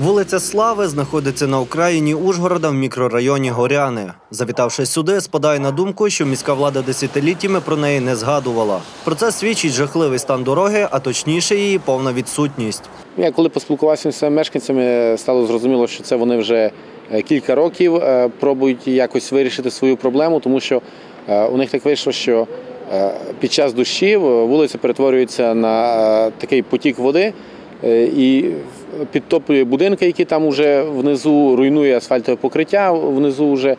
Вулиця Слави знаходиться на окраїні Ужгорода в мікрорайоні Горяни. Завітавши сюди, спадає на думку, що міська влада десятиліттями про неї не згадувала. Про це свідчить жахливий стан дороги, а точніше її повна відсутність. Я коли поспілкувався з мешканцями, стало зрозуміло, що це вони вже е, кілька років е, пробують якось вирішити свою проблему, тому що е, у них так вийшло, що під час дощів вулиця перетворюється на такий потік води і підтоплює будинки, які там вже внизу руйнує асфальтове покриття внизу вже.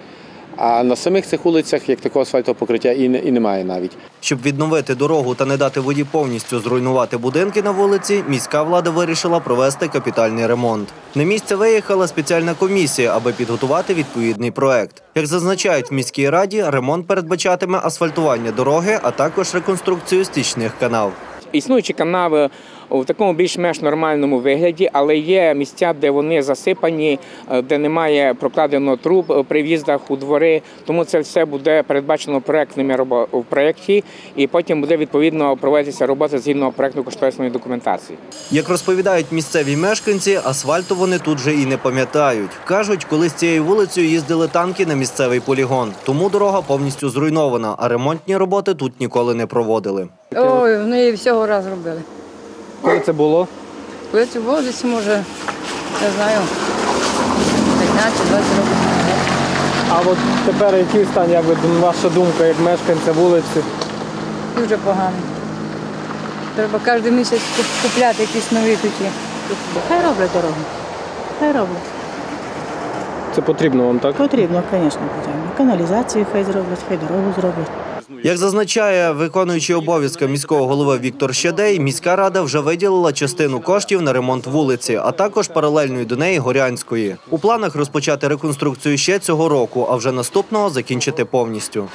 А на самих цих вулицях як такого асфальтового покриття і, не- і немає навіть. Щоб відновити дорогу та не дати воді повністю зруйнувати будинки на вулиці, міська влада вирішила провести капітальний ремонт. На місце виїхала спеціальна комісія, аби підготувати відповідний проект. Як зазначають в міській раді, ремонт передбачатиме асфальтування дороги, а також реконструкцію стічних канав. Існуючі канави в такому більш-менш нормальному вигляді, але є місця, де вони засипані, е, де немає прокладено труб е, при в'їздах у двори. Тому це все буде передбачено проектними в проєкті, і потім буде відповідно проводитися робота згідно проектно-кошторисної документації. Як розповідають місцеві мешканці, асфальту вони тут же і не пам'ятають. Кажуть, колись цією вулицею їздили танки на місцевий полігон, тому дорога повністю зруйнована, а ремонтні роботи тут ніколи не проводили. Ой, в неї всього раз робили. Коли це було? Коли це було десь, може, не знаю, 15-20 років. А от тепер який стан, як ви, ваша думка, як мешканця вулиці? Дуже поганий. Треба кожен місяць купляти якісь нові такі. Хай роблять дорогу. Хай роблять. Це потрібно вам, так? Потрібно, звісно, потрібно. Каналізацію хай зроблять, хай дорогу зроблять. Як зазначає виконуючий обов'язки міського голови Віктор Щедей, міська рада вже виділила частину коштів на ремонт вулиці, а також паралельної до неї Горянської. У планах розпочати реконструкцію ще цього року, а вже наступного закінчити повністю.